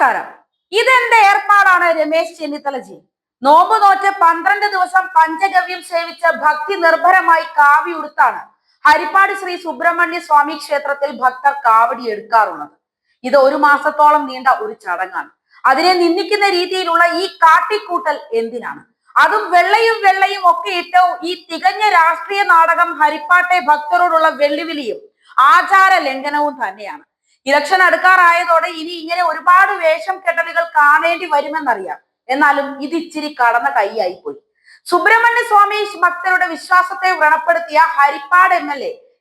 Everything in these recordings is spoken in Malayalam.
നമസ്കാരം. ഇതെന്ത് ഏർപ്പാടാണ് രമേശ് ചെന്നിത്തലജി? നോമ്പ് നോറ്റ് പന്ത്രണ്ട് ദിവസം പഞ്ചഗവ്യം സേവിച്ച ഭക്തി നിർഭരമായി കാവി ഉടുത്താണ് ഹരിപ്പാട് ശ്രീ സുബ്രഹ്മണ്യ സ്വാമി ക്ഷേത്രത്തിൽ ഭക്തർ കാവടി എടുക്കാറുള്ളത്. ഇത് ഒരു മാസത്തോളം നീണ്ട ഒരു ചടങ്ങാണ്. അതിനെ നിന്ദിക്കുന്ന രീതിയിലുള്ള ഈ കാട്ടിക്കൂട്ടൽ എന്തിനാണ്? അതും വെള്ളയും വെള്ളയും ഒക്കെ ഇട്ട് ഈ തികഞ്ഞ രാഷ്ട്രീയ നാടകം ഹരിപ്പാട്ടെ ഭക്തരോടുള്ള വെല്ലുവിളിയും ആചാര ലംഘനവും തന്നെയാണ്. ഇലക്ഷൻ അടുക്കാറായതോടെ ഇനി ഇങ്ങനെ ഒരുപാട് വേഷം കെട്ടലുകൾ കാണേണ്ടി വരുമെന്നറിയാം. എന്നാലും ഇത് ഇച്ചിരി കടന്ന കൈയായിപ്പോയി. സുബ്രഹ്മണ്യ സ്വാമി ഭക്തരുടെ വിശ്വാസത്തെ വ്രണപ്പെടുത്തിയ ഹരിപ്പാട് എം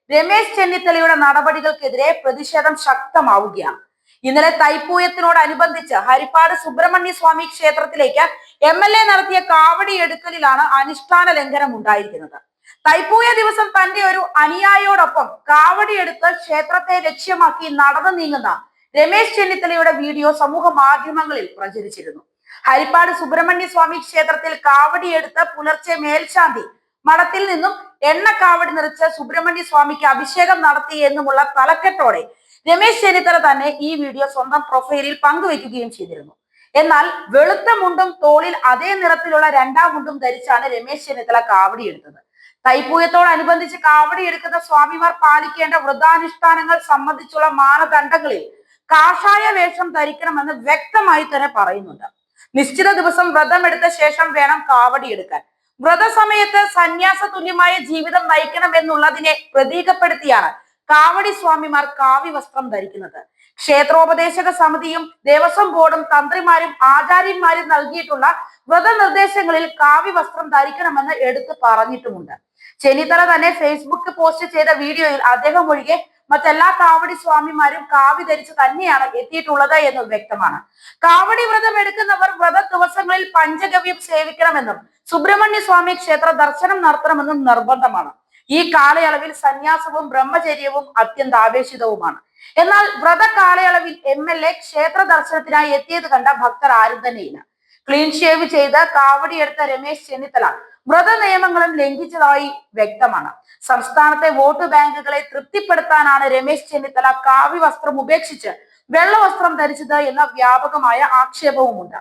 രമേശ് ചെന്നിത്തലയുടെ നടപടികൾക്കെതിരെ പ്രതിഷേധം ശക്തമാവുകയാണ്. ഇന്നലെ തൈപ്പൂയത്തിനോടനുബന്ധിച്ച് ഹരിപ്പാട് സുബ്രഹ്മണ്യ സ്വാമി ക്ഷേത്രത്തിലേക്ക് എം എൽ എ നടത്തിയ കാവടി എടുക്കലിലാണ് അനുഷ്ഠാന ലംഘനം ഉണ്ടായിരിക്കുന്നത്. തൈപ്പൂയ ദിവസം തന്റെ ഒരു അനുയായിയോടൊപ്പം കാവടി എടുത്ത് ക്ഷേത്രത്തെ ലക്ഷ്യമാക്കി നടന്നു നീങ്ങുന്ന രമേശ് ചെന്നിത്തലയുടെ വീഡിയോ സമൂഹ മാധ്യമങ്ങളിൽ പ്രചരിച്ചിരുന്നു. ഹരിപ്പാട് സുബ്രഹ്മണ്യ സ്വാമി ക്ഷേത്രത്തിൽ കാവടിയെടുത്ത് പുലർച്ചെ മേൽശാന്തി മഠത്തിൽ നിന്നും എണ്ണ കാവടി നിറച്ച് സുബ്രഹ്മണ്യ സ്വാമിക്ക് അഭിഷേകം നടത്തി എന്നുമുള്ള തലക്കെട്ടോടെ രമേശ് ചെന്നിത്തല തന്നെ ഈ വീഡിയോ സ്വന്തം പ്രൊഫൈലിൽ പങ്കുവെക്കുകയും ചെയ്തിരുന്നു. എന്നാൽ വെളുത്ത മുണ്ടും തോളിൽ അതേ നിറത്തിലുള്ള രണ്ടാം മുണ്ടും ധരിച്ചാണ് രമേശ് ചെന്നിത്തല കാവടി എടുത്തത്. തൈപ്പൂയത്തോടനുബന്ധിച്ച് കാവടി എടുക്കുന്ന സ്വാമിമാർ പാലിക്കേണ്ട വ്രതാനുഷ്ഠാനങ്ങൾ സംബന്ധിച്ചുള്ള മാനദണ്ഡങ്ങളിൽ കാഷായ വേഷം ധരിക്കണമെന്ന് വ്യക്തമായി തന്നെ പറയുന്നുണ്ട്. നിശ്ചിത ദിവസം വ്രതമെടുത്ത ശേഷം വേണം കാവടി എടുക്കാൻ. വ്രതസമയത്ത് സന്യാസ തുല്യമായ ജീവിതം നയിക്കണമെന്നുള്ളതിനെ പ്രതീകപ്പെടുത്തിയാണ് കാവടി സ്വാമിമാർ കാവി വസ്ത്രം ധരിക്കുന്നത്. ക്ഷേത്രോപദേശക സമിതിയും ദേവസ്വം ബോർഡും തന്ത്രിമാരും ആചാര്യന്മാരും നൽകിയിട്ടുള്ള വ്രതനിർദ്ദേശങ്ങളിൽ കാവി വസ്ത്രം ധരിക്കണമെന്ന് എടുത്തു പറഞ്ഞിട്ടുമുണ്ട്. ചെന്നിത്തല തന്നെ ഫേസ്ബുക്ക് പോസ്റ്റ് ചെയ്ത വീഡിയോയിൽ അദ്ദേഹം ഒഴികെ മറ്റെല്ലാ കാവടി സ്വാമിമാരും കാവി ധരിച്ച് തന്നെയാണ് എത്തിയിട്ടുള്ളത് എന്നും വ്യക്തമാണ്. കാവടി വ്രതം എടുക്കുന്നവർ വ്രത ദിവസങ്ങളിൽ പഞ്ചഗവ്യം സേവിക്കണമെന്നും സുബ്രഹ്മണ്യ സ്വാമി ക്ഷേത്ര ദർശനം നടത്തണമെന്നും നിർബന്ധമാണ്. ഈ കാലയളവിൽ സന്യാസവും ബ്രഹ്മചര്യവും അത്യന്താപേക്ഷിതവുമാണ്. എന്നാൽ വ്രത കാലയളവിൽ എം എൽ എ ക്ഷേത്ര ദർശനത്തിനായി എത്തിയത് കണ്ട ഭക്തർ ആരും തന്നെയില്ല. ക്ലീൻ ഷേവ് ചെയ്ത് കാവടിയെടുത്ത രമേശ് ചെന്നിത്തല വ്രത നിയമങ്ങളും ലംഘിച്ചതായി വ്യക്തമാണ്. സംസ്ഥാനത്തെ വോട്ട് ബാങ്കുകളെ തൃപ്തിപ്പെടുത്താനാണ് രമേശ് ചെന്നിത്തല കാവി വസ്ത്രം ഉപേക്ഷിച്ച് വെള്ള വസ്ത്രം ധരിച്ചത് എന്ന വ്യാപകമായ ആക്ഷേപവുമുണ്ട്.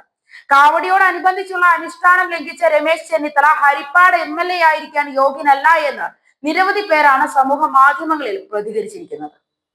കാവടിയോടനുബന്ധിച്ചുള്ള അനുഷ്ഠാനം ലംഘിച്ച Ramesh Chennithala Haripad M L A ആയിരിക്കാൻ യോഗ്യനല്ല എന്ന് നിരവധി പേരാണ് സമൂഹ മാധ്യമങ്ങളിൽ പ്രതികരിച്ചിരിക്കുന്നത്.